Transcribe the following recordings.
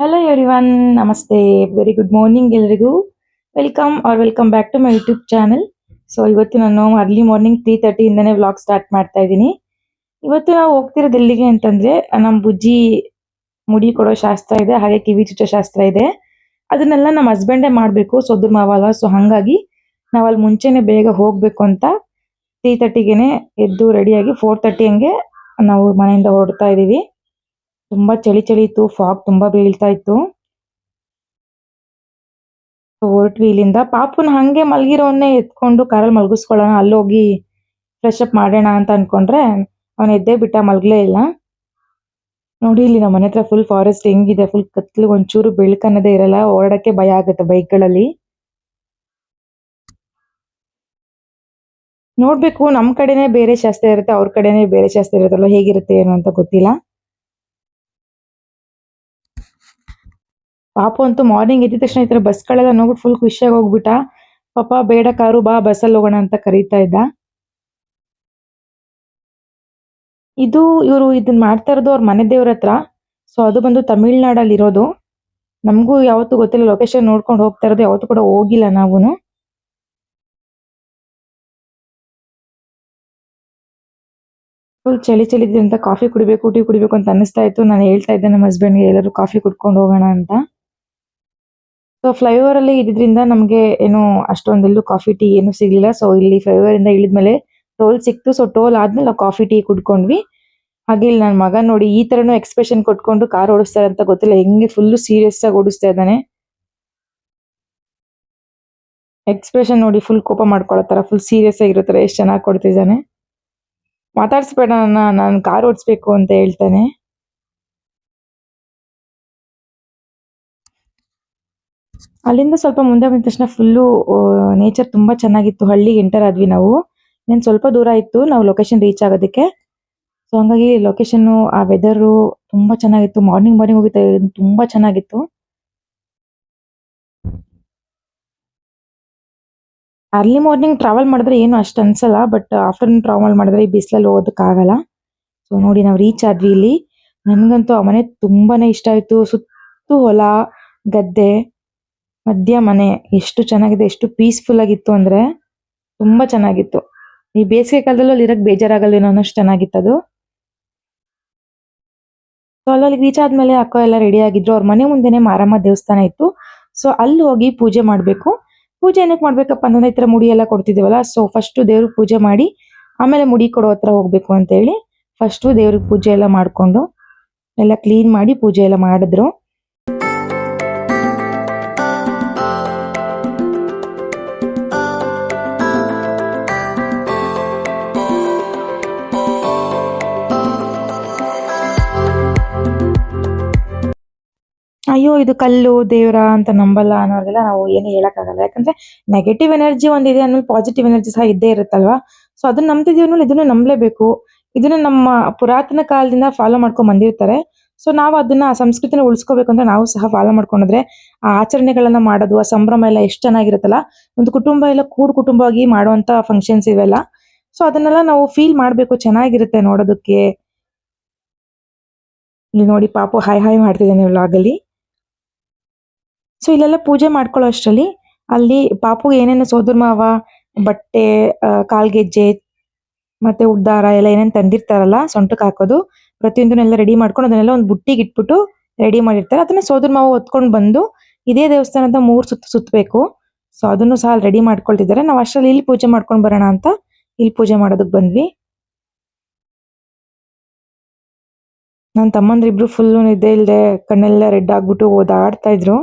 Hello everyone namaste very good morning ಎಲ್ರಿಗೂ. Welcome or welcome back to my YouTube channel so ಇವತ್ತು ನಾನು early morning three ತರ್ಟಿಯಿಂದನೇ vlog start ಮಾಡ್ತಾ ಇದ್ದೀನಿ. ಇವತ್ತು ನಾವು ಹೋಗ್ತಿರೋದು ಎಲ್ಲಿಗೆ ಅಂತಂದ್ರೆ ನಮ್ಮ ಬುಜ್ಜಿ ಮುಡಿ ಕೊಡೋ ಶಾಸ್ತ್ರ ಇದೆ, ಹಾಗೆ ಕಿವಿ ಚುಚ್ಚೋ ಶಾಸ್ತ್ರ ಇದೆ. ಅದನ್ನೆಲ್ಲ ನಮ್ಮ ಹಸ್ಬೆಂಡೇ ಮಾಡಬೇಕು ಸೊದ್ರ ಮಾವಲ್ಲ. ಸೊ ಹಾಗಾಗಿ ನಾವು ಅಲ್ಲಿ ಮುಂಚೆನೆ ಬೇಗ ಹೋಗಬೇಕು ಅಂತ ತ್ರೀ ತರ್ಟಿಗೆನೆ ಎದ್ದು ರೆಡಿಯಾಗಿ ಫೋರ್ ತರ್ಟಿ ಹಂಗೆ ನಾವು ಮನೆಯಿಂದ ಹೊರಡ್ತಾ ಇದೀವಿ ತುಂಬಾ ಚಳಿ ಚಳಿ ಇತ್ತು ಫಾಗ್ ತುಂಬಾ ಬೀಳ್ತಾ ಇತ್ತು. ಹೊರಟ್ವಿ ಇಲ್ಲಿಂದ ಪಾಪುನ ಹಂಗೆ ಮಲಗಿರೋನ್ನೇ ಎತ್ಕೊಂಡು ಕಾರಲ್ಲಿ ಮಲಗಿಸ್ಕೊಳ್ಳೋಣ ಹೋಗಿ ಫ್ರೆಶ್ ಅಪ್ ಮಾಡೋಣ ಅಂತ ಅನ್ಕೊಂಡ್ರೆ ಅವನ ಎದ್ದೇ ಬಿಟ್ಟ ಮಲಗಲೇ ಇಲ್ಲ. ನೋಡಿ ಇಲ್ಲಿ ನಮ್ಮ ಮನೆ ಹತ್ರ ಫುಲ್ ಫಾರೆಸ್ಟ್ ಹೆಂಗಿದೆ ಫುಲ್ ಕತ್ಲು ಒಂಚೂರು ಬೆಳ್ಕನ್ನೋದೇ ಇರಲ್ಲ, ಓಡಾಡಕ್ಕೆ ಭಯ ಆಗುತ್ತೆ ಬೈಕ್ಗಳಲ್ಲಿ. ನೋಡ್ಬೇಕು ನಮ್ ಕಡೆನೆ ಬೇರೆ ಶಾಸ್ತ್ರ ಇರುತ್ತೆ, ಅವ್ರ ಕಡೆನೆ ಬೇರೆ ಶಾಸ್ತ್ರ ಇರುತ್ತಲ್ಲ ಹೇಗಿರುತ್ತೆ ಏನು ಅಂತ ಗೊತ್ತಿಲ್ಲ. ಪಾಪು ಅಂತೂ ಮಾರ್ನಿಂಗ್ ಎದ್ದ ತಕ್ಷಣ ಈ ತರ ಬಸ್ಗಳೆಲ್ಲ ನೋಡ್ಬಿಟ್ಟು ಫುಲ್ ಖುಷಿಯಾಗಿ ಹೋಗ್ಬಿಟ್ಟ. ಪಾಪ, ಬೇಡ ಕಾರು, ಬಾ ಬಸ್ಸಲ್ಲಿ ಹೋಗೋಣ ಅಂತ ಕರೀತಾ ಇದ್ದ. ಇದು ಇವರು ಇದನ್ನ ಮಾಡ್ತಾ ಇರೋದು ಅವ್ರ ಮನೆ ದೇವ್ರ ಹತ್ರ. ಸೊ ಅದು ಬಂದು ತಮಿಳ್ನಾಡಲ್ಲಿ ಇರೋದು. ನಮಗೂ ಯಾವತ್ತೂ ಗೊತ್ತಿಲ್ಲ ಲೊಕೇಶನ್ ನೋಡ್ಕೊಂಡು ಹೋಗ್ತಾ ಇರೋದು, ಯಾವತ್ತೂ ಕೂಡ ಹೋಗಿಲ್ಲ ನಾವು ಫುಲ್ ಚಳಿ ಚಳಿ ಅಂತ ಕಾಫಿ ಕುಡಿಬೇಕು, ಟೀ ಕುಡಿಬೇಕು ಅಂತ ಅನಿಸ್ತಾ ಇತ್ತು. ನಾನು ಹೇಳ್ತಾ ಇದ್ದೆ ನಮ್ಮ ಹಸ್ಬೆಂಡ್ಗೆ ಎಲ್ಲರೂ ಕಾಫಿ ಕುಡ್ಕೊಂಡು ಹೋಗೋಣ ಅಂತ. ಸೊ ಫ್ಲೈಓವರ್ ಅಲ್ಲಿ ಇದ್ರಿಂದ ನಮಗೆ ಏನು ಅಷ್ಟೊಂದೆಲ್ಲೂ ಕಾಫಿ ಟೀ ಏನು ಸಿಗ್ಲಿಲ್ಲ. ಸೊ ಇಲ್ಲಿ ಫ್ಲೈಓವರ್ ಇಂದ ಇಳಿದ್ಮೇಲೆ ಟೋಲ್ ಸಿಕ್ತು. ಸೊ ಟೋಲ್ ಆದ್ಮೇಲೆ ನಾವು ಕಾಫಿ ಟೀ ಕುಡ್ಕೊಂಡ್ವಿ. ಹಾಗೆ ಇಲ್ಲಿ ನನ್ನ ಮಗ ನೋಡಿ ಈ ತರನು ಎಕ್ಸ್ಪ್ರೆಷನ್ ಕೊಟ್ಕೊಂಡು ಕಾರ್ ಓಡಿಸ್ತಾರೆ ಅಂತ ಗೊತ್ತಿಲ್ಲ. ಹೆಂಗೆ ಫುಲ್ ಸೀರಿಯಸ್ ಆಗಿ ಓಡಿಸ್ತಾ ಇದ್ದಾನೆ. ಎಕ್ಸ್ಪ್ರೆಷನ್ ನೋಡಿ ಫುಲ್ ಕೋಪ ಮಾಡ್ಕೊಳ್ಳೋ ತರ ಫುಲ್ ಸೀರಿಯಸ್ ಆಗಿರೋ ಎಷ್ಟು ಚೆನ್ನಾಗಿ ಕೊಡ್ತಿದ್ದಾನೆ. ಮಾತಾಡ್ಸ್ಬೇಡ ನಾನು ಕಾರ್ ಓಡಿಸ್ಬೇಕು ಅಂತ ಹೇಳ್ತಾನೆ. ಅಲ್ಲಿಂದ ಸ್ವಲ್ಪ ಮುಂದೆ ಬಂದ ತಕ್ಷಣ ಫುಲ್ಲು ನೇಚರ್ ತುಂಬಾ ಚೆನ್ನಾಗಿತ್ತು. ಹಳ್ಳಿಗೆ ಎಂಟರ್ ಆದ್ವಿ ನಾವು. ಇನ್ನೇನು ಸ್ವಲ್ಪ ದೂರ ಇತ್ತು, ನಾವು ಲೊಕೇಶನ್ ರೀಚ್ ಆಗೋದಕ್ಕೆ. ಸೊ ಹಂಗಾಗಿ ಲೊಕೇಶನ್ ಆ ವೆದರು ತುಂಬಾ ಚೆನ್ನಾಗಿತ್ತು. ಮಾರ್ನಿಂಗ್ ಮಾರ್ನಿಂಗ್ ಹೋಗಿದ್ದೆ ತುಂಬಾ ಚೆನ್ನಾಗಿತ್ತು. ಅರ್ಲಿ ಮಾರ್ನಿಂಗ್ ಟ್ರಾವೆಲ್ ಮಾಡಿದ್ರೆ ಏನು ಅಷ್ಟು ಅನ್ಸಲ್ಲ ಬಟ್ ಆಫ್ಟರ್ನೂನ್ ಟ್ರಾವೆಲ್ ಮಾಡಿದ್ರೆ ಈ ಬಿಸಿಲಲ್ಲಿ ಹೋಗೋದಕ್ಕೆ ಆಗಲ್ಲ. ಸೊ ನೋಡಿ ನಾವು ರೀಚ್ ಆದ್ವಿ ಇಲ್ಲಿ. ನನಗಂತೂ ಆ ಮನೆ ತುಂಬಾನೇ ಇಷ್ಟ ಆಯಿತು. ಸುತ್ತು ಹೊಲ, ಗದ್ದೆ ಮಧ್ಯ ಮನೆ, ಎಷ್ಟು ಚೆನ್ನಾಗಿದೆ, ಎಷ್ಟು ಪೀಸ್ಫುಲ್ ಆಗಿತ್ತು ಅಂದ್ರೆ ತುಂಬಾ ಚೆನ್ನಾಗಿತ್ತು. ಈ ಬೇಸಿಗೆ ಕಾಲದಲ್ಲಿ ಅಲ್ಲಿ ಇರಕ್ ಬೇಜಾರಾಗಲ್ಲೇನೋ ಅನ್ನೋಷ್ಟು ಚೆನ್ನಾಗಿತ್ತು ಅದು. ಸೊ ಅಲ್ಲಿ ರೀಚ್ ಆದ್ಮೇಲೆ ಅಕ್ಕ ಎಲ್ಲ ರೆಡಿ ಆಗಿದ್ರು. ಅವ್ರ ಮನೆ ಮುಂದೆನೆ ಮಾರಮ್ಮ ದೇವಸ್ಥಾನ ಇತ್ತು. ಸೊ ಅಲ್ಲಿ ಹೋಗಿ ಪೂಜೆ ಮಾಡ್ಬೇಕು. ಪೂಜೆ ಏನಕ್ಕೆ ಮಾಡ್ಬೇಕಪ್ಪ ಅಂದ್ರೆ ಈ ತರ ಮುಡಿ ಎಲ್ಲ ಕೊಡ್ತಿದೀವಲ್ಲ ಸೊ ಫಸ್ಟ್ ದೇವ್ರಿಗೆ ಪೂಜೆ ಮಾಡಿ ಆಮೇಲೆ ಮುಡಿ ಕೊಡೋ ಹತ್ರ ಹೋಗ್ಬೇಕು ಅಂತ ಹೇಳಿ ಫಸ್ಟ್ ದೇವ್ರಿಗೆ ಪೂಜೆ ಎಲ್ಲ ಮಾಡ್ಕೊಂಡು ಎಲ್ಲ ಕ್ಲೀನ್ ಮಾಡಿ ಪೂಜೆ ಎಲ್ಲ ಮಾಡಿದ್ರು. ಅಯ್ಯೋ, ಇದು ಕಲ್ಲು, ದೇವ್ರ ಅಂತ ನಂಬಲ್ಲ ಅನ್ನೋರ್ಗೆಲ್ಲ ನಾವು ಏನು ಹೇಳಕ್ಕಾಗಲ್ಲ. ಯಾಕಂದ್ರೆ ನೆಗೆಟಿವ್ ಎನರ್ಜಿ ಒಂದಿದೆ ಆಮೇಲೆ ಪಾಸಿಟಿವ್ ಎನರ್ಜಿ ಸಹ ಇದ್ದೇ ಇರುತ್ತಲ್ವಾ? ಸೊ ಅದನ್ನ ನಂಬ್ತಿದೀವಿ ಅನ್ನೋದು ಇದನ್ನು ನಂಬಲೇಬೇಕು. ಇದನ್ನ ನಮ್ಮ ಪುರಾತನ ಕಾಲದಿಂದ ಫಾಲೋ ಮಾಡ್ಕೊಂಡ್ ಬಂದಿರ್ತಾರೆ. ಸೊ ನಾವು ಅದನ್ನ ಸಂಸ್ಕೃತಿನ ಉಳಿಸ್ಕೋಬೇಕು ಅಂತ ನಾವು ಸಹ ಫಾಲೋ ಮಾಡ್ಕೊಂಡ್ರೆ ಆ ಆಚರಣೆಗಳನ್ನ ಮಾಡೋದು, ಆ ಸಂಭ್ರಮ ಎಲ್ಲ ಎಷ್ಟು ಚೆನ್ನಾಗಿರುತ್ತಲ್ಲ? ಒಂದು ಕುಟುಂಬ ಎಲ್ಲ ಕೂಡ್ ಕುಟುಂಬವಾಗಿ ಮಾಡುವಂತ ಫಂಕ್ಷನ್ಸ್ ಇವೆಲ್ಲ. ಸೊ ಅದನ್ನೆಲ್ಲ ನಾವು ಫೀಲ್ ಮಾಡಬೇಕು, ಚೆನ್ನಾಗಿರುತ್ತೆ ನೋಡೋದಕ್ಕೆ. ಇಲ್ಲಿ ನೋಡಿ ಪಾಪು, ಹಾಯ್ ಹಾಯ್ ಮಾಡ್ತಿದ್ದೇನೆ ವ್ಲಾಗ್ ಅಲ್ಲಿ. ಸೊ ಇಲ್ಲೆಲ್ಲ ಪೂಜೆ ಮಾಡ್ಕೊಳ್ಳೋ ಅಷ್ಟರಲ್ಲಿ ಅಲ್ಲಿ ಪಾಪು ಏನೇನು ಸೋದರ ಮಾವ, ಬಟ್ಟೆ ಕಾಲ್ಗೆಜ್ಜೆ ಮತ್ತೆ ಉದ್ದಾರ ಎಲ್ಲ ಏನೇನು ತಂದಿರ್ತಾರಲ್ಲ, ಸೊಂಟಕ್ಕೆ ಹಾಕೋದು, ಪ್ರತಿಯೊಂದನ್ನೆಲ್ಲ ರೆಡಿ ಮಾಡ್ಕೊಂಡು ಅದನ್ನೆಲ್ಲ ಒಂದು ಬುಟ್ಟಿಗೆ ಇಟ್ಬಿಟ್ಟು ರೆಡಿ ಮಾಡಿರ್ತಾರೆ. ಅದನ್ನ ಸೋದರ ಮಾವ ಹೊತ್ಕೊಂಡು ಬಂದು ಇದೇ ದೇವಸ್ಥಾನದ ಮೂರು ಸುತ್ತ ಸುತ್ತಬೇಕು. ಸೊ ಅದನ್ನು ಸಹ ರೆಡಿ ಮಾಡ್ಕೊಳ್ತಿದ್ದಾರೆ. ನಾವು ಅಷ್ಟರಲ್ಲಿ ಇಲ್ಲಿ ಪೂಜೆ ಮಾಡ್ಕೊಂಡು ಬರೋಣ ಅಂತ ಇಲ್ಲಿ ಪೂಜೆ ಮಾಡೋದಕ್ಕೆ ಬಂದ್ವಿ. ನನ್ನ ತಮ್ಮಂದ್ರಿಬ್ರು ಫುಲ್ ನಿದ್ದೆ ಇಲ್ಲದೆ ಕಣ್ಣೆಲ್ಲ ರೆಡ್ ಆಗ್ಬಿಟ್ಟು ಓದಾಡ್ತಾ ಇದ್ರು.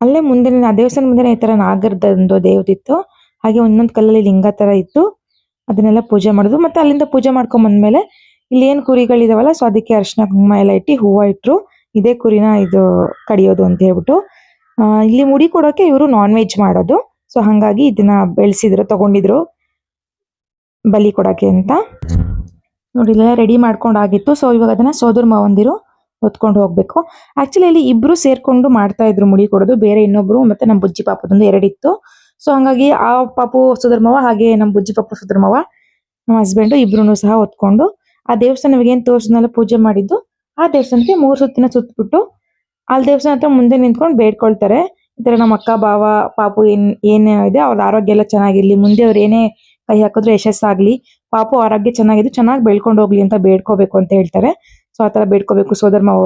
ಅಲ್ಲೇ ಮುಂದೆ ಆ ದೇವಸ್ಥಾನ ಮುಂದೆ ಈ ತರ ನಾಗರದ ಒಂದು ದೇವ್ರಿತ್ತು ಹಾಗೆ ಒಂದೊಂದು ಕಲ್ಲಲ್ಲಿ ಲಿಂಗ ತರ ಇತ್ತು. ಅದನ್ನೆಲ್ಲ ಪೂಜೆ ಮಾಡೋದು. ಮತ್ತೆ ಅಲ್ಲಿಂದ ಪೂಜೆ ಮಾಡ್ಕೊಂಡ್ ಬಂದ್ಮೇಲೆ ಇಲ್ಲಿ ಏನ್ ಕುರಿಗಳಿದಾವಲ್ಲ, ಸೊ ಅದಕ್ಕೆ ಅರ್ಶಿನ, ಕುಂಕುಮ ಎಲ್ಲ ಇಟ್ಟು ಹೂವ ಇಟ್ರು. ಇದೇ ಕುರಿನ ಇದು ಕಡಿಯೋದು ಅಂತ ಹೇಳ್ಬಿಟ್ಟು. ಇಲ್ಲಿ ಮುಡಿ ಕೊಡೋಕೆ ಇವರು ನಾನ್ ವೆಜ್ ಮಾಡೋದು. ಸೊ ಹಂಗಾಗಿ ಇದನ್ನ ಬೆಳೆಸಿದ್ರು, ತಗೊಂಡಿದ್ರು. ಬಲಿ ಕೊಡೋಕೆ ಅಂತ. ನೋಡಿ ಇಲ್ಲೆಲ್ಲ ರೆಡಿ ಮಾಡ್ಕೊಂಡಾಗಿತ್ತು ಸೊ ಇವಾಗ ಅದನ್ನ ಸೋದರ ಮಾವಂದಿರು ಹೊತ್ಕೊಂಡು ಹೋಗ್ಬೇಕು. ಆಕ್ಚುಲಿ ಇಲ್ಲಿ ಇಬ್ರು ಸೇರ್ಕೊಂಡು ಮಾಡ್ತಾ ಇದ್ರು ಮುಡಿ ಕೊಡೋದು. ಬೇರೆ ಇನ್ನೊಬ್ರು ಮತ್ತೆ ನಮ್ಮ ಬುಜ್ಜಿ ಪಾಪದೊಂದು ಎರಡಿತ್ತು ಸೊ ಹಂಗಾಗಿ ಆ ಪಾಪು ಸುಧರ್ಮವ ಹಾಗೆ ನಮ್ಮ ಬುಜ್ಜಿ ಪಾಪು ಸುಧರ್ಮವ ನಮ್ಮ ಹಸ್ಬೆಂಡ್ ಇಬ್ರು ಸಹ ಹೊತ್ಕೊಂಡು ಆ ದೇವಸ್ಥಾನ ಏನ್ ತೋರಿಸಿದ್ನೆಲ್ಲ ಪೂಜೆ ಮಾಡಿದ್ದು, ಆ ದೇವಸ್ಥಾನಕ್ಕೆ ಮೂರು ಸುತ್ತಿನ ಸುತ್ತಬಿಟ್ಟು ಅಲ್ಲಿ ದೇವಸ್ಥಾನ ಹತ್ರ ಮುಂದೆ ನಿಂತ್ಕೊಂಡು ಬೇಡ್ಕೊಳ್ತಾರೆ. ಈ ತರ ನಮ್ಮ ಅಕ್ಕ ಬಾವ ಪಾಪು ಏನ್ ಏನ್ ಇದೆ, ಅವ್ರ ಆರೋಗ್ಯ ಎಲ್ಲ ಚೆನ್ನಾಗಿರ್ಲಿ, ಮುಂದೆ ಅವ್ರು ಏನೇ ಕೈ ಹಾಕಿದ್ರು ಯಶಸ್ಸಾಗ್ಲಿ, ಪಾಪು ಆರೋಗ್ಯ ಚೆನ್ನಾಗಿದೆ ಚೆನ್ನಾಗಿ ಬೆಳ್ಕೊಂಡು ಹೋಗ್ಲಿ ಅಂತ ಬೇಡ್ಕೋಬೇಕು ಅಂತ ಹೇಳ್ತಾರೆ. ಸೊ ಆತರ ಬೇಡ್ಕೋಬೇಕು ಸೋದರ ಮಾವ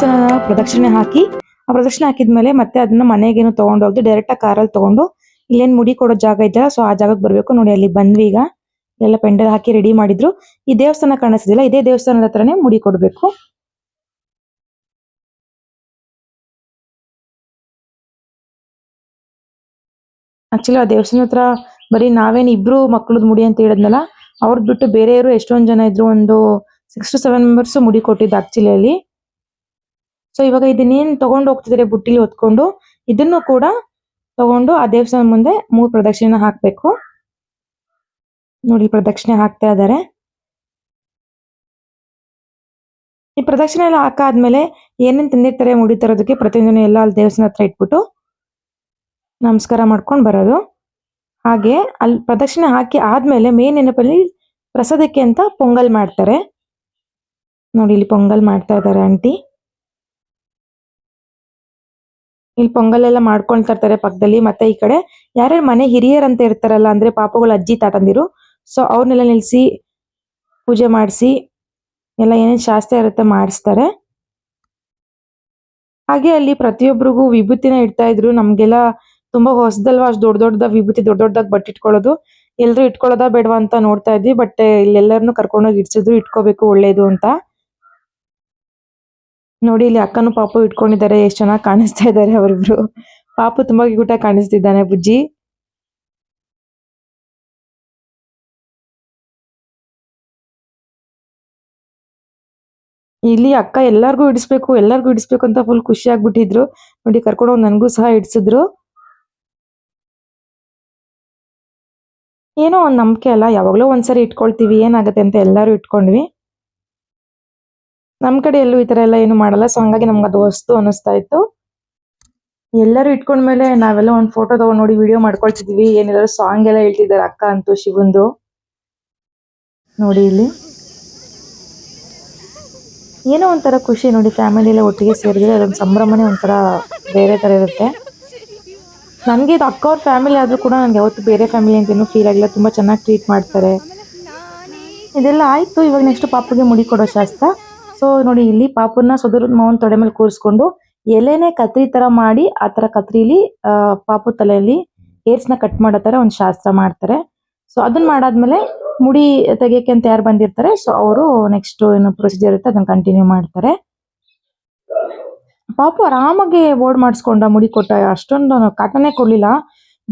ದೇವಸ್ಥಾನ ಪ್ರದಕ್ಷಿಣೆ ಹಾಕಿ, ಆ ಪ್ರದಕ್ಷಿಣೆ ಹಾಕಿದ್ಮೇಲೆ ಮತ್ತೆ ಅದನ್ನ ಮನೆಗೇನು ತಗೊಂಡೋಗಿ ಡೈರೆಕ್ಟ್ ಆ ಕಾರಲ್ಲಿ ತಗೊಂಡು ಇಲ್ಲೇನು ಮುಡಿ ಕೊಡೋ ಜಾಗ ಇದೆಯಲ್ಲ, ಸೊ ಆ ಜಾಗಕ್ಕೆ ಬರಬೇಕು ನೋಡಿ ಅಲ್ಲಿ ಬಂದ್ವಿ ಈಗ. ಎಲ್ಲ ಪೆಂಡಲ್ ಹಾಕಿ ರೆಡಿ ಮಾಡಿದ್ರು. ಈ ದೇವಸ್ಥಾನ ಕಾಣಿಸ್ತಿಲ್ಲ ಇದೇ ದೇವಸ್ಥಾನದ ಹತ್ರನೇ ಮುಡಿ ಕೊಡಬೇಕು. ಆಕ್ಚುಲಿ ಆ ದೇವಸ್ಥಾನ ಹತ್ರ ಬರೀ ನಾವೇನ್ ಇಬ್ರು ಮಕ್ಕಳದ್ ಮುಡಿ ಅಂತ ಹೇಳಿದ್ನಲ್ಲ ಅವ್ರದ್ ಬಿಟ್ಟು ಬೇರೆಯವರು ಎಷ್ಟೊಂದ್ ಜನ ಇದ್ರು, ಒಂದು ಸಿಕ್ಸ್ ಟು ಸೆವೆನ್ ಮೆಂಬರ್ಸ್ ಮುಡಿ ಕೊಟ್ಟಿದ್ದು ಆಕ್ಚುಲಿ ಅಲ್ಲಿ. ಸೊ ಇವಾಗ ಇದನ್ನೇನ್ ತಗೊಂಡು ಹೋಗ್ತಿದ್ರೆ ಬುಟ್ಟಿಲಿ ಹೊತ್ಕೊಂಡು ಇದನ್ನು ಕೂಡ ತಗೊಂಡು ಆ ದೇವಸ್ಥಾನ ಮುಂದೆ ಮೂರು ಪ್ರದಕ್ಷಿಣೆ ಹಾಕ್ಬೇಕು. ನೋಡಿ, ಪ್ರದಕ್ಷಿಣೆ ಹಾಕ್ತಾ ಇದ್ದಾರೆ. ಈ ಪ್ರದಕ್ಷಿಣೆ ಎಲ್ಲ ಹಾಕಾದ್ಮೇಲೆ ಏನೇನ್ ತಂದಿರ್ತಾರೆ ಮುಡಿ ತರೋದಕ್ಕೆ ಪ್ರತಿಯೊಂದನ್ನು ಎಲ್ಲ ಅಲ್ಲಿ ದೇವಸ್ಥಾನ ಹತ್ರ ಇಟ್ಬಿಟ್ಟು ನಮಸ್ಕಾರ ಮಾಡ್ಕೊಂಡು ಬರೋದು. ಹಾಗೆ ಅಲ್ಲಿ ಪ್ರದಕ್ಷಿಣೆ ಹಾಕಿ ಆದ್ಮೇಲೆ ಮೇನ್ ನೆನಪಲ್ಲಿ ಪ್ರಸಾದಕ್ಕೆ ಅಂತ ಪೊಂಗಲ್ ಮಾಡ್ತಾರೆ. ನೋಡಿ, ಇಲ್ಲಿ ಪೊಂಗಲ್ ಮಾಡ್ತಾ ಇದಾರೆ ಆಂಟಿ. ಇಲ್ಲಿ ಪೊಂಗಲ್ ಎಲ್ಲ ಮಾಡ್ಕೊಳ್ತಾ ಇರ್ತಾರೆ ಪಕ್ಕದಲ್ಲಿ. ಮತ್ತೆ ಈ ಕಡೆ ಯಾರ್ಯಾರು ಮನೆ ಹಿರಿಯರ್ ಅಂತ ಇರ್ತಾರಲ್ಲ, ಅಂದ್ರೆ ಪಾಪಗಳು ಅಜ್ಜಿ ತಾತಂದಿರು ಸೊ ಅವ್ರನ್ನೆಲ್ಲ ನಿಲ್ಸಿ ಪೂಜೆ ಮಾಡಿಸಿ ಎಲ್ಲ ಏನೇನು ಶಾಸ್ತ್ರ ಇರುತ್ತೆ ಮಾಡಿಸ್ತಾರೆ. ಹಾಗೆ ಅಲ್ಲಿ ಪ್ರತಿಯೊಬ್ಬರಿಗೂ ವಿಭೂತಿನ ಇಡ್ತಾ ಇದ್ರು. ನಮ್ಗೆಲ್ಲ ತುಂಬಾ ಹೊಸದಲ್ವಾ ಅಷ್ಟು ದೊಡ್ಡ ದೊಡ್ಡದ ವಿಭೂತಿ ದೊಡ್ಡ ದೊಡ್ಡದಾಗ ಬಟ್ ಇಟ್ಕೊಳ್ಳೋದು ಎಲ್ರು ಇಟ್ಕೊಳ್ಳೋದಾ ಬೇಡವಾ ಅಂತ ನೋಡ್ತಾ ಇದ್ವಿ. ಬಟ್ ಇಲ್ಲೆಲ್ಲರನ್ನು ಕರ್ಕೊಂಡೋಗಿ ಇಡ್ಸಿದ್ರು. ಇಟ್ಕೋಬೇಕು, ಒಳ್ಳೇದು ಅಂತ. ನೋಡಿ, ಇಲ್ಲಿ ಅಕ್ಕನು ಪಾಪು ಇಟ್ಕೊಂಡಿದ್ದಾರೆ. ಎಷ್ಟು ಚೆನ್ನಾಗಿ ಕಾಣಿಸ್ತಾ ಇದ್ದಾರೆ ಅವರಿಬ್ರು. ಪಾಪು ತುಂಬಾ ಕ್ಯೂಟ್ ಕಾಣಿಸ್ತಿದ್ದಾನೆ ಬುಜ್ಜಿ. ಇಲ್ಲಿ ಅಕ್ಕ ಎಲ್ಲಾರ್ಗೂ ಇಡಿಸ್ಬೇಕು ಎಲ್ಲಾರ್ಗೂ ಇಡಿಸ್ಬೇಕು ಅಂತ ಫುಲ್ ಖುಷಿ ಆಗ್ಬಿಟ್ಟಿದ್ರು. ನೋಡಿ, ಕರ್ಕೊಂಡು ಹೋಗಿ ನನ್ಗೂ ಸಹ ಇಡ್ಸಿದ್ರು. ಏನೋ ಒಂದ್ ನಂಬಿಕೆ ಅಲ್ಲ, ಯಾವಾಗ್ಲೋ ಒಂದ್ಸರಿ ಇಟ್ಕೊಳ್ತೀವಿ, ಏನಾಗತ್ತೆ ಅಂತ ಎಲ್ಲಾರು ಇಟ್ಕೊಂಡ್ವಿ. ನಮ್ ಕಡೆ ಎಲ್ಲೂ ಈ ತರ ಎಲ್ಲ ಏನು ಮಾಡಲ್ಲ. ಸೊ ಹಂಗಾಗಿ ನಮ್ಗೆ ಅದು ವಸ್ತು ಅನಿಸ್ತಾ ಇತ್ತು. ಎಲ್ಲರೂ ಇಟ್ಕೊಂಡ್ಮೇಲೆ ನಾವೆಲ್ಲ ಒಂದ್ ಫೋಟೋ ತಗೊಂಡ್ ನೋಡಿ ವಿಡಿಯೋ ಮಾಡ್ಕೊಳ್ತಿದ್ವಿ. ಏನಿಲ್ಲ ಸಾಂಗ್ ಎಲ್ಲ ಹೇಳ್ತಿದ್ದಾರೆ ಅಕ್ಕ ಅಂತೂ ಶಿವಂದು. ನೋಡಿ ಇಲ್ಲಿ. ಏನೋ ಒಂಥರ ಖುಷಿ ನೋಡಿ ಫ್ಯಾಮಿಲಿ ಎಲ್ಲ ಒಟ್ಟಿಗೆ ಸೇರಿದ್ರೆ ಅದೊಂದು ಸಂಭ್ರಮನೇ ಒಂಥರ ಬೇರೆ ತರ ಇರುತ್ತೆ. ನನಗೆ ಇದು ಅಕ್ಕ ಅವ್ರ ಫ್ಯಾಮಿಲಿ ಆದ್ರೂ ಕೂಡ ನನಗೆ ಯಾವತ್ತು ಬೇರೆ ಫ್ಯಾಮಿಲಿ ಅಂತ ಏನೂ ಫೀಲ್ ಆಗಿಲ್ಲ ತುಂಬಾ ಚೆನ್ನಾಗಿ ಟ್ರೀಟ್ ಮಾಡ್ತಾರೆ. ಇದೆಲ್ಲ ಆಯ್ತು. ಇವಾಗ ನೆಕ್ಸ್ಟ್ ಪಾಪುಗೆ ಮುಡಿ ಕೊಡೋ ಶಾಸ್ತ್ರ. ಸೊ ನೋಡಿ, ಇಲ್ಲಿ ಪಾಪುನ ಸೊದರ ಮಾವನ ತೊಡೆ ಮೇಲೆ ಕೂರಿಸ್ಕೊಂಡು ಎಲೆನೆ ಕತ್ರಿ ತರ ಮಾಡಿ ಆ ತರ ಕತ್ರಿಲಿ ಪಾಪು ತಲೆಯಲ್ಲಿ ಏರ್ಸ್ನ ಕಟ್ ಮಾಡೋ ತರ ಒಂದ್ ಶಾಸ್ತ್ರ ಮಾಡ್ತಾರೆ. ಸೊ ಅದನ್ನ ಮಾಡಾದ್ಮೇಲೆ ಮುಡಿ ತೆಗಿಯಕ್ಕೆ ಅಂತ ಯಾರು ಬಂದಿರ್ತಾರೆ, ಸೊ ಅವರು ನೆಕ್ಸ್ಟ್ ಏನು ಪ್ರೊಸೀಜರ್ ಇರುತ್ತೆ ಅದನ್ನ ಕಂಟಿನ್ಯೂ ಮಾಡ್ತಾರೆ. ಪಾಪು ಆರಾಮಾಗಿ ಬೋರ್ಡ್ ಮಾಡಿಸ್ಕೊಂಡ ಮುಡಿ ಕೊಟ್ಟ, ಅಷ್ಟೊಂದು ಕಾಟನೇ ಕೊಡ್ಲಿಲ್ಲ.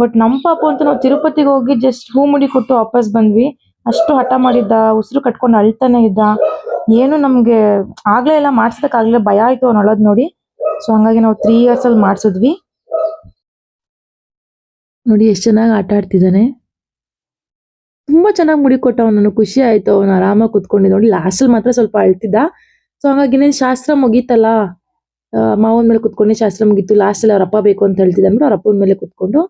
ಬಟ್ ನಮ್ ಪಾಪು ಅಂತ ನಾವು ತಿರುಪತಿಗೆ ಹೋಗಿ ಜಸ್ಟ್ ಹೂ ಮುಡಿ ಕೊಟ್ಟು ವಾಪಸ್ ಬಂದ್ವಿ. ಅಷ್ಟು ಹಠ ಮಾಡಿದ್ದ, ಉಸಿರು ಕಟ್ಕೊಂಡು ಅಳ್ತಾನೆ ಇದ್ದ. ಏನು ನಮ್ಗೆ ಆಗ್ಲೇ ಎಲ್ಲ ಮಾಡ್ಸಕ್ ಆಗ್ಲೇ ಭಯ ಆಯ್ತು ಅವ್ನು ಅಳೋದ್ ನೋಡಿ. ಸೊ ಹಂಗಾಗಿ ನಾವು ತ್ರೀ ಇಯರ್ಸ್ ಅಲ್ಲಿ ಮಾಡ್ಸಿದ್ವಿ. ನೋಡಿ, ಎಷ್ಟು ಚೆನ್ನಾಗಿ ಆಟ ಆಡ್ತಿದ್ದಾನೆ. ತುಂಬಾ ಚೆನ್ನಾಗಿ ಮುಡಿ ಕೊಟ್ಟ ಅವನನ್ನು ಖುಷಿ ಆಯ್ತು. ಅವನು ಆರಾಮಾಗಿ ಕುತ್ಕೊಂಡಿದ್ದ ನೋಡಿ ಲಾಸ್ಟಲ್ಲಿ ಮಾತ್ರ ಸ್ವಲ್ಪ ಅಳ್ತಿದ್ದ. ಸೊ ಹಂಗಾಗಿ ಇನ್ನೇನು ಶಾಸ್ತ್ರ ಮುಗೀತಲ್ಲ? ಮಾವನ ಮೇಲೆ ಕುತ್ಕೊಂಡು ಶಾಸ್ತ್ರ ಮುಗೀತು. ಲಾಸ್ಟಲ್ಲಿ ಅವ್ರ ಅಪ್ಪ ಬೇಕು ಅಂತ ಹೇಳ್ತಿದ್ದ ಅಂದ್ಬಿಟ್ಟು ಅವ್ರ ಅಪ್ಪನ ಮೇಲೆ ಕುತ್ಕೊಂಡು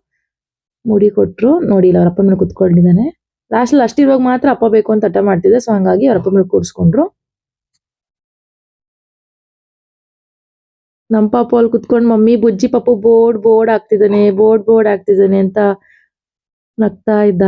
ಮುಡಿ ಕೊಟ್ರು. ನೋಡಿ, ಇಲ್ಲ ಅವ್ರ ಅಪ್ಪನ ಮೇಲೆ ಕುತ್ಕೊಂಡಿದ್ದಾನೆ. ಲಾಸ್ಟ್ ಅಲ್ಲಿ ಅಷ್ಟಿರುವಾಗ ಮಾತ್ರ ಅಪ್ಪ ಬೇಕು ಅಂತ ಹಠ ಮಾಡ್ತಿದ್ದೆ. ಸೊ ಹಂಗಾಗಿ ಅವ್ರ ಮೇಲೆ ಕೂರಿಸ್ಕೊಂಡ್ರು ನಮ್ ಪಾಪು ಅಲ್ಲಿ ಕುತ್ಕೊಂಡು ಮಮ್ಮಿ, ಬುಜ್ಜಿ ಪಾಪು ಬೋರ್ಡ್ ಬೋರ್ಡ್ ಆಗ್ತಿದ್ದಾನೆ ಬೋರ್ಡ್ ಬೋರ್ಡ್ ಆಗ್ತಿದ್ದಾನೆ ಅಂತ ನಗ್ತಾ ಇದ್ದ.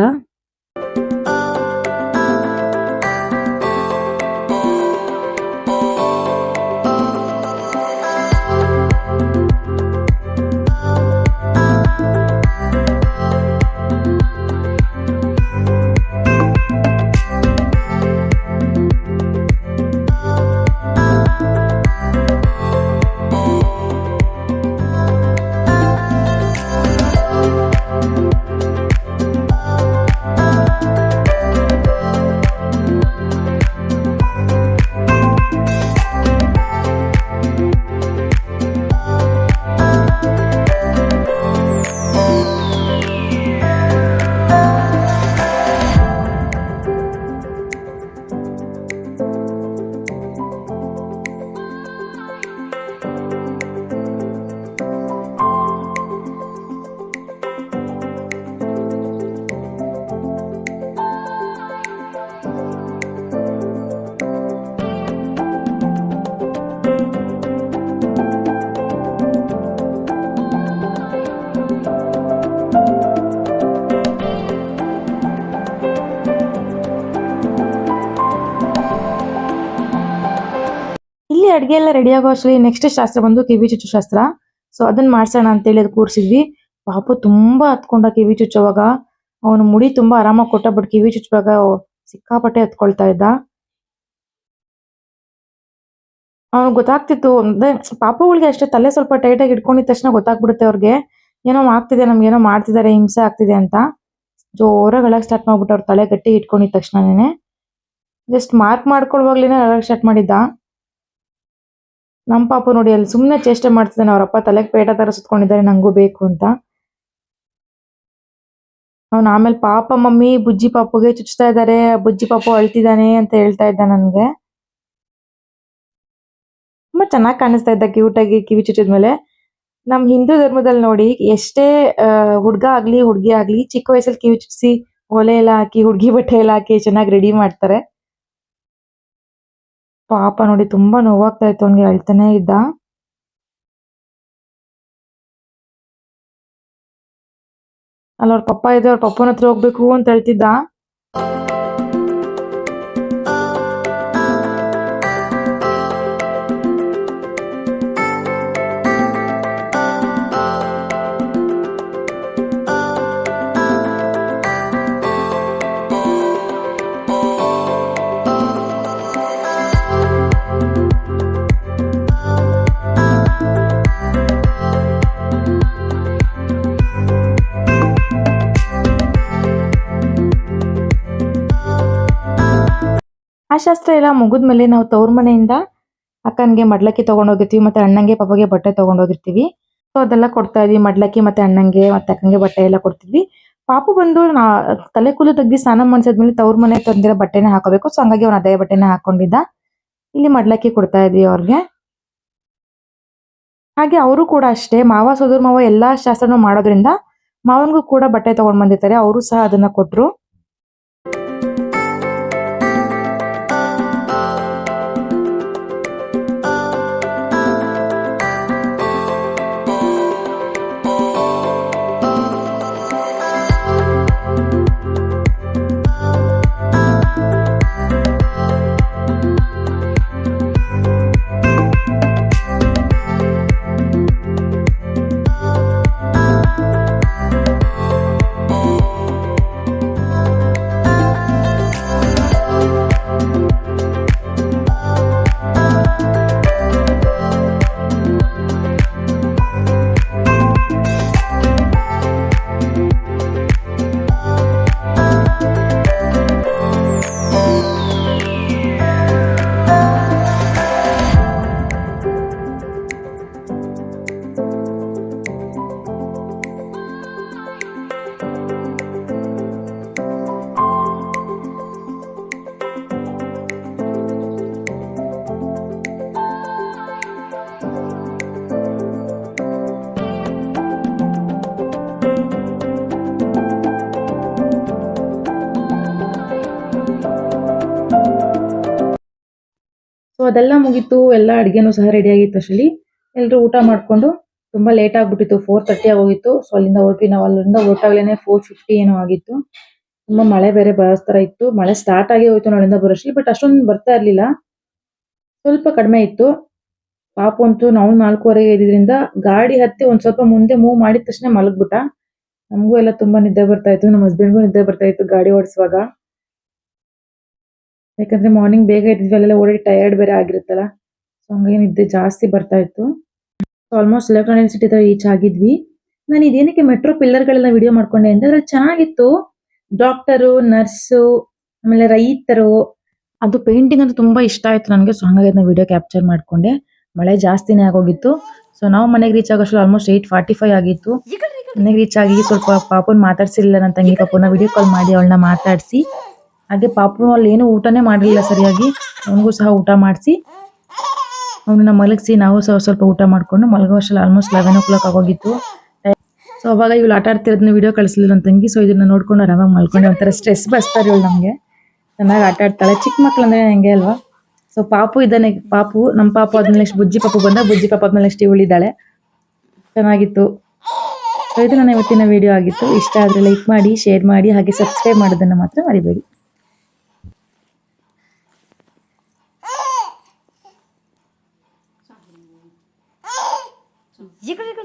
ಅಡುಗೆ ಎಲ್ಲ ರೆಡಿ ಆಗೋ ಅಷ್ಟರಲ್ಲಿ ನೆಕ್ಸ್ಟ್ ಶಾಸ್ತ್ರ ಬಂದು ಕಿವಿ ಚುಚ್ಚು ಶಾಸ್ತ್ರ. ಸೊ ಅದನ್ನ ಮಾಡ್ಸೋಣ ಅಂತೇಳಿ ಅದು ಕೂರಿಸಿದ್ವಿ. ಪಾಪು ತುಂಬಾ ಹತ್ಕೊಂಡ ಕಿವಿ ಚುಚ್ಚುವಾಗ ಅವನು ಮುಡಿ ತುಂಬಾ ಆರಾಮಾಗಿ ಕೊಟ್ಟ ಬಟ್ ಕಿವಿ ಚುಚ್ಚುವಾಗ ಸಿಕ್ಕಾಪಟ್ಟೆ ಹತ್ಕೊಳ್ತಾ ಇದ್ದ. ಅವ್ನಿಗೆ ಗೊತ್ತಾಗ್ತಿತ್ತು, ಅಂದ್ರೆ ಪಾಪುಗಳಿಗೆ ಅಷ್ಟೇ ತಲೆ ಸ್ವಲ್ಪ ಟೈಟ್ ಆಗಿ ಇಟ್ಕೊಂಡಿದ ತಕ್ಷಣ ಗೊತ್ತಾಗ್ಬಿಡುತ್ತೆ ಅವ್ರಿಗೆ. ಏನೋ ಆಗ್ತಿದೆ, ನಮ್ಗೆ ಏನೋ ಮಾಡ್ತಿದ್ದಾರೆ ಹಿಂಸೆ ಆಗ್ತಿದೆ ಅಂತ. ಜೋರಾಗಿ ಅಳಕ್ ಸ್ಟಾರ್ಟ್ ಮಾಡ್ಬಿಟ್ಟು ಅವ್ರ ತಲೆ ಗಟ್ಟಿ ಇಟ್ಕೊಂಡಿದ ತಕ್ಷಣನೇ. ಜಸ್ಟ್ ಮಾರ್ಕ್ ಮಾಡ್ಕೊಳ್ವಾಗ್ಲೇನೆ ಅಳಕ್ ಸ್ಟಾರ್ಟ್ ಮಾಡಿದ್ದ. ನಮ್ ಪಾಪ ನೋಡಿ ಅಲ್ಲಿ ಸುಮ್ಮನೆ ಚೇಷ್ಟೆ ಮಾಡ್ತಿದ್ದಾನೆ ಅವರಪ್ಪ ತಲೆಗೆ ಪೇಟ ತರ ಸುತ್ಕೊಂಡಿದ್ದಾರೆ, ನಂಗೂ ಬೇಕು ಅಂತ. ಅವ್ನ ಆಮೇಲೆ ಪಾಪ ಮಮ್ಮಿ, ಬುಜ್ಜಿ ಪಾಪುಗೆ ಚುಚ್ತಾ ಇದ್ದಾರೆ, ಬುಜ್ಜಿ ಪಾಪು ಅಳ್ತಿದ್ದಾನೆ ಅಂತ ಹೇಳ್ತಾ ಇದ್ದ ನನ್ಗೆ. ತುಂಬಾ ಚೆನ್ನಾಗಿ ಕಾಣಿಸ್ತಾ ಇದ್ದ ಕ್ಯೂಟ್ ಆಗಿ ಕಿವಿ ಚುಚ್ಚಿದ್ಮೇಲೆ ನಮ್ ಹಿಂದೂ ಧರ್ಮದಲ್ಲಿ ನೋಡಿ ಎಷ್ಟೇ ಹುಡ್ಗ ಆಗ್ಲಿ, ಹುಡ್ಗಿ ಆಗ್ಲಿ, ಚಿಕ್ಕ ವಯಸ್ಸಲ್ಲಿ ಕಿವಿ ಚುಚ್ಚಿಸಿ ಒಲೆ ಎಲ್ಲ ಹಾಕಿ, ಹುಡ್ಗಿ ಬಟ್ಟೆ ಎಲ್ಲ ಹಾಕಿ ಚೆನ್ನಾಗಿ ರೆಡಿ ಮಾಡ್ತಾರೆ. ಪಾಪ ನೋಡಿ ತುಂಬಾ ನೋವಾಗ್ತಾ ಇತ್ತು. ಅವ್ನಿಗೆ ಅಳ್ತಾನೆ ಇದ್ದ. ಅಲ್ಲ, ಅವ್ರ ಪಪ್ಪ ಇದೆ ಅವ್ರ ಪಪ್ಪನ ಹತ್ರ ಹೋಗ್ಬೇಕು ಅಂತ ಹೇಳ್ತಿದ್ದ. ಶಾಸ್ತ್ರ ಎಲ್ಲ ಮುಗಿದ್ಮೇಲೆ ನಾವು ತವ್ರ ಮನೆಯಿಂದ ಅಕ್ಕನಿಗೆ ಮಡ್ಲಕ್ಕಿ ತೊಗೊಂಡೋಗಿರ್ತೀವಿ ಮತ್ತೆ ಅಣ್ಣಂಗೆ ಪಾಪಗೆ ಬಟ್ಟೆ ತೊಗೊಂಡೋಗಿರ್ತೀವಿ ಸೊ ಅದೆಲ್ಲ ಕೊಡ್ತಾ ಇದೀವಿ. ಮಡ್ಲಕ್ಕಿ ಮತ್ತೆ ಅಣ್ಣಂಗೆ ಮತ್ತೆ ಅಕ್ಕಂಗೆ ಬಟ್ಟೆ ಎಲ್ಲ ಕೊಡ್ತಿದ್ವಿ. ಪಾಪು ಬಂದು ನಾ ತಲೆ ಕೂದಲು ತೆಗ್ದು ಸ್ನಾನ ಮಾಡಿಸಿದ್ಮೇಲೆ ತವ್ರ ಮನೆ ತಂದಿರೋ ಬಟ್ಟೆನ ಹಾಕೋಬೇಕು. ಸೊ ಹಂಗಾಗಿ ಅವ್ನ ಅದೇ ಬಟ್ಟೆನ ಹಾಕೊಂಡಿದ್ದ. ಇಲ್ಲಿ ಮಡ್ಲಕ್ಕಿ ಕೊಡ್ತಾ ಇದೀವಿ ಅವ್ರಿಗೆ. ಹಾಗೆ ಅವರು ಕೂಡ ಅಷ್ಟೇ. ಮಾವ, ಸೋದರ ಮಾವ ಎಲ್ಲಾ ಶಾಸ್ತ್ರನೂ ಮಾಡೋದ್ರಿಂದ ಮಾವನಿಗೂ ಕೂಡ ಬಟ್ಟೆ ತಗೊಂಡ್ ಬಂದಿರ್ತಾರೆ. ಅವರು ಸಹ ಅದನ್ನ ಕೊಟ್ರು. ಅದೆಲ್ಲ ಮುಗೀತು, ಎಲ್ಲ ಅಡುಗೆನೂ ಸಹ ರೆಡಿ ಆಗಿತ್ತು ಅಷ್ಟರಲ್ಲಿ. ಎಲ್ಲರೂ ಊಟ ಮಾಡ್ಕೊಂಡು ತುಂಬಾ ಲೇಟ್ ಆಗಿಬಿಟ್ಟಿತ್ತು ಫೋರ್ ತರ್ಟಿ ಆಗೋಗಿತ್ತು ಸೊ ಅಲ್ಲಿಂದ ಹೊರಟ್ವಿ. ನಾವು ಅಲ್ಲಿಂದ ಹೊರಟಾಗ್ಲೇನೆ ಫೋರ್ ಫಿಫ್ಟಿ ಏನೋ ಆಗಿತ್ತು. ತುಂಬಾ ಮಳೆ ಬೇರೆ ಬರೋ ತರ ಇತ್ತು. ಮಳೆ ಸ್ಟಾರ್ಟ್ ಆಗಿ ಹೋಯ್ತು ನಾಳಿಂದ ಬರೋಷ್ಲಿ ಬಟ್ ಅಷ್ಟೊಂದು ಬರ್ತಾ ಇರಲಿಲ್ಲ. ಸ್ವಲ್ಪ ಕಡಿಮೆ ಇತ್ತು. ಪಾಪ ಅಂತೂ ನಾವು ನಾಲ್ಕೂವರೆಗೆ ಇದ್ದಿದ್ರಿಂದ ಗಾಡಿ ಹತ್ತಿ ಒಂದ್ ಸ್ವಲ್ಪ ಮುಂದೆ ಮೂವ್ ಮಾಡಿದ ತಕ್ಷಣ ಮಲಗ್ಬಿಟ್ಟ. ನಮಗೂ ಎಲ್ಲ ತುಂಬಾ ನಿದ್ದೆ ಬರ್ತಾ ಇತ್ತು. ನಮ್ಮ ಹಸ್ಬೆಂಡ್ಗೂ ನಿದ್ದೆ ಬರ್ತಾ ಇತ್ತು ಗಾಡಿ ಓಡಿಸುವಾಗ. ಯಾಕಂದ್ರೆ ಮಾರ್ನಿಂಗ್ ಬೇಗ ಎದ್ದಿದ್ವಿ ಅಲ್ಲೆಲ್ಲ ಓಡಾಡಿ ಟಯರ್ಡ್ ಬೇರೆ ಆಗಿರುತ್ತಲ್ಲ? ಸೊ ಹಂಗಾಗಿ ನಿದ್ದೆ ಜಾಸ್ತಿ ಬರ್ತಾ ಇತ್ತು. ಆಲ್ಮೋಸ್ಟ್ ಲೆಫ್ಟ್ ಸಿಟಿ ತರ ರೀಚ್ ಆಗಿದ್ವಿ. ನಾನು ಇದೇನಕ್ಕೆ ಮೆಟ್ರೋ ಪಿಲ್ಲರ್ಗಳೆಲ್ಲ ವಿಡಿಯೋ ಮಾಡ್ಕೊಂಡೆ ಅಂದ್ರೆ ಅದ್ರಲ್ಲಿ ಚೆನ್ನಾಗಿತ್ತು. ಡಾಕ್ಟರು ನರ್ಸು ಆಮೇಲೆ ರೈತರು, ಅದು ಪೇಂಟಿಂಗ್ ಅಂತ ತುಂಬಾ ಇಷ್ಟ ಆಯ್ತು ನನಗೆ. ಸೊ ಹಂಗಾಗಿ ಅದನ್ನ ವಿಡಿಯೋ ಕ್ಯಾಪ್ಚರ್ ಮಾಡ್ಕೊಂಡೆ. ಮಳೆ ಜಾಸ್ತಿನೇ ಆಗೋಗಿತ್ತು. ಸೊ ನಾವು ಮನೆಗೆ ರೀಚ್ ಆಗೋಷ್ಟು ಆಲ್ಮೋಸ್ಟ್ ಏಯ್ಟ್ ಫಾರ್ಟಿ ಫೈವ್ ಆಗಿತ್ತು. ಮನೆಗೆ ರೀಚ್ ಆಗಿ ಸ್ವಲ್ಪ ಪಾಪನ್ ಮಾತಾಡ್ಸಿಲ್ಲ ನನ್ನ ತಂಗಿ ಪಾಪನ ವಿಡಿಯೋ ಕಾಲ್ ಮಾಡಿ ಅವಳನ್ನ ಮಾತಾಡಿಸಿ. ಹಾಗೆ ಪಾಪು ಅಲ್ಲಿ ಏನು ಊಟನೇ ಮಾಡಿರಲಿಲ್ಲ ಸರಿಯಾಗಿ. ಅವನಿಗೂ ಸಹ ಊಟ ಮಾಡಿಸಿ. ಅವನನ್ನ ಮಲಗಿಸಿ, ನಾವು ಸಹ ಸ್ವಲ್ಪ ಊಟ ಮಾಡಿಕೊಂಡು ಮಲಗೋ ಅಷ್ಟರಲ್ಲಿ ಆಲ್ಮೋಸ್ಟ್ ಲೆವೆನ್ ಓ ಕ್ಲಾಕ್ ಆಗೋಗಿತ್ತು. ಸೊ ಅವಾಗ ಇವಳು ಆಟ ಆಡ್ತಿರೋದನ್ನ ವಿಡಿಯೋ ಕಳಿಸ್ಲಿಲ್ಲ ನನ್ನ ತಂಗಿ. ಸೊ ಇದನ್ನ ನೋಡ್ಕೊಂಡು ಆರಾಮಾಗಿ ಮಲ್ಕೊಂಡು ಒಂಥರ ಸ್ಟ್ರೆಸ್ ಬಸ್ತಾರೆ ಇವಳು ನಮಗೆ. ಚೆನ್ನಾಗಿ ಆಟ ಆಡ್ತಾಳೆ. ಚಿಕ್ಕ ಮಕ್ಳು ಅಂದರೆ ಹೆಂಗೆ ಅಲ್ವಾ? ಸೊ ಪಾಪು ಇದ್ದಾನೆ. ಪಾಪು ನಮ್ಮ ಪಾಪು ಆದ್ಮೇಲೆ ನೆಕ್ಸ್ಟ್ ಬುಜ್ಜಿ ಪಾಪು ಬಂದ. ಬುಜ್ಜಿ ಪಾಪ ಆದ್ಮೇಲೆ ನೆಕ್ಸ್ಟ್ ಇವಳಿದ್ದಾಳೆ ಚೆನ್ನಾಗಿತ್ತು. ಸೊ ಇದು ನನ್ನ ಇವತ್ತಿನ ವಿಡಿಯೋ ಆಗಿತ್ತು. ಇಷ್ಟ ಆದರೆ ಲೈಕ್ ಮಾಡಿ ಶೇರ್ ಮಾಡಿ, ಹಾಗೆ ಸಬ್ಸ್ಕ್ರೈಬ್ ಮಾಡೋದನ್ನು ಮಾತ್ರ ಮರಿಬೇಡಿ. Yıkı yıkı.